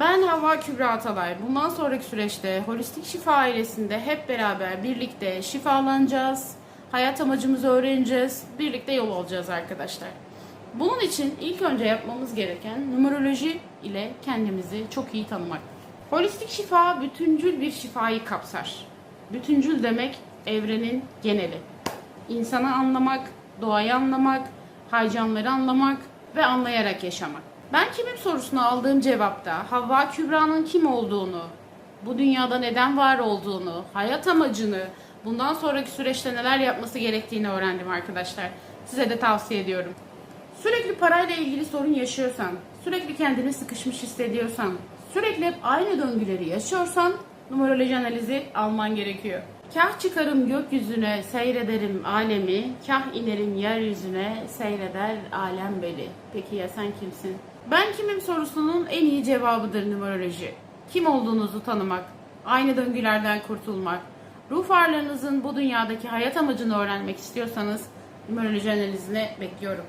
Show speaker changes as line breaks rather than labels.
Ben Havva Kübra Atalay. Bundan sonraki süreçte Holistik Şifa ailesinde hep beraber birlikte şifalanacağız. Hayat amacımızı öğreneceğiz. Birlikte yol alacağız arkadaşlar. Bunun için ilk önce yapmamız gereken numeroloji ile kendimizi çok iyi tanımak. Holistik şifa bütüncül bir şifayı kapsar. Bütüncül demek evrenin geneli. İnsanı anlamak, doğayı anlamak, haycanları anlamak ve anlayarak yaşamak. Ben kimim sorusuna aldığım cevapta Havva Kübra'nın kim olduğunu, bu dünyada neden var olduğunu, hayat amacını, bundan sonraki süreçte neler yapması gerektiğini öğrendim arkadaşlar. Size de tavsiye ediyorum. Sürekli parayla ilgili sorun yaşıyorsan, sürekli kendini sıkışmış hissediyorsan, sürekli hep aynı döngüleri yaşıyorsan numeroloji analizi alman gerekiyor. Kah çıkarım gökyüzüne seyrederim alemi, kah inerim yeryüzüne seyreder alem beni. Peki ya sen kimsin? Ben kimim sorusunun en iyi cevabıdır numeroloji. Kim olduğunuzu tanımak, aynı döngülerden kurtulmak, ruh varlığınızın bu dünyadaki hayat amacını öğrenmek istiyorsanız numeroloji analizine bekliyorum.